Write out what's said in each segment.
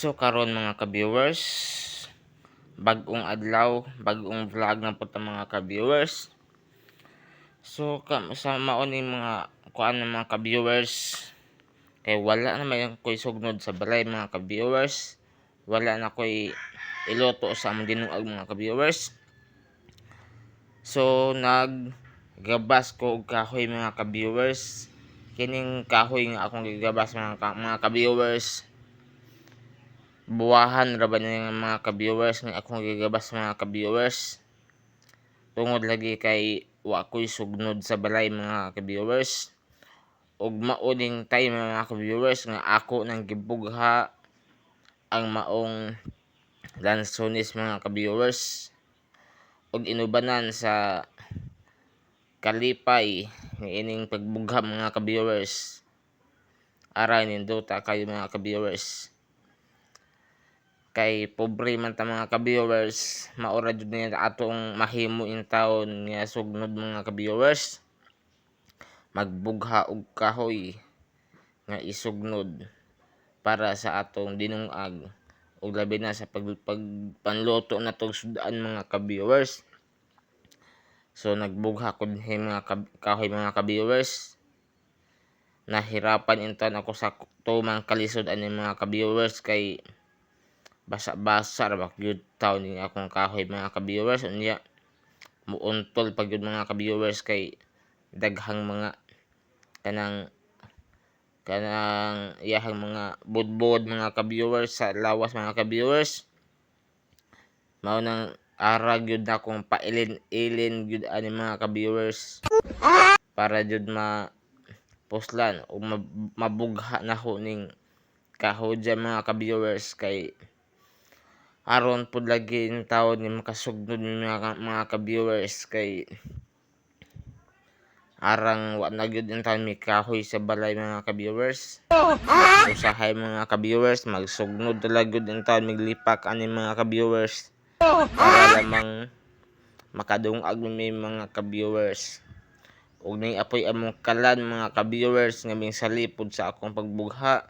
So karon mga ka-viewers, bagong adlaw, bagong vlog na po mga ka-viewers. So ka sa maon yung mga kuan ng mga ka-viewers kay wala na may ko'y sugnod sa balay mga ka-viewers. Wala na ko'y iluto sa among dinuag mga ka-viewers. So nag gabas ko og kahoy mga ka-viewers. Kining kahoy nga akong gigabas mga ka, ka-viewers buwahan ra ba ng mga ka-viewers nga akong gigabas mga ka-viewers. Tungod lagi kay wa ko'y sugnod sa balay mga ka-viewers. Ug mauding time mga ka-viewers nga ako nang gibugha ang maong lansones mga ka-viewers. Ug inubanan sa kalipay nga ining pagbugha mga ka-viewers. Aray nindota kayo mga ka-viewers kay pobre man ta mga ka-viewers maura jud niya atong mahimo in taon nga sugnod mga ka-viewers. Magbugha og kahoy nga isugnod para sa atong dinungag. Ug labi na sa pag, pagpanluto na tong sudan mga ka-viewers. So nagbugha ko dinhi mga ka- kahoy mga ka-viewers. Nahirapan inton ako sa tumang kalisod ani mga ka-viewers kay basa-basa ra gyud taon ni akong kahoy mga ka-viewers. Unya muuntol pag yun mga ka-viewers kay daghang mga kanang kanang iyahang mga budbod mga ka-viewers sa lawas mga ka-viewers. Mao nang ara gyud na akong pailin-ilin gyud ani mga ka-viewers. Para jud ma puslan o mab- mabugha na ho ning kahoy dyan mga ka-viewers kay aron pud lagi yung taon ni makasugnod ni mga, mga ka-viewers kay arang wa na gyud yung taon may kahoy sa balay mga ka-viewers. Usahay mga ka-viewers magsugnod talaga gyud yung taon miglipak ani mga ka-viewers. Para lamang makadungag mi mga ka-viewers. Ug ni apoy among kalan mga ka-viewers nga salipod sa akong pagbugha.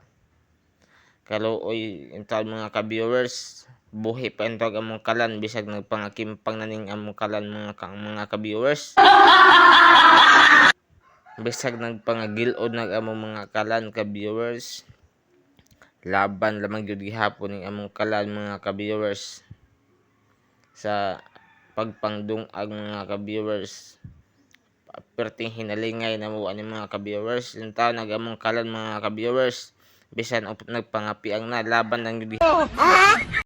Kaluoy yung taon mga ka-viewers buhi pa intog among kalan bisag nagpangakimpang na ning among kalan mga ka, mga ka-viewers. Bisag nagpangagilod nag among mga kalan ka-viewers. Laban lamang gyud gihapon ning among kalan mga ka-viewers. Sa pagpangdungag mga ka-viewers. Perting hinalingay na mo ani mga ka-viewers. Yung taon nag among kalan mga ka-viewers. Bisan op- nagpangapiang na laban lang gyud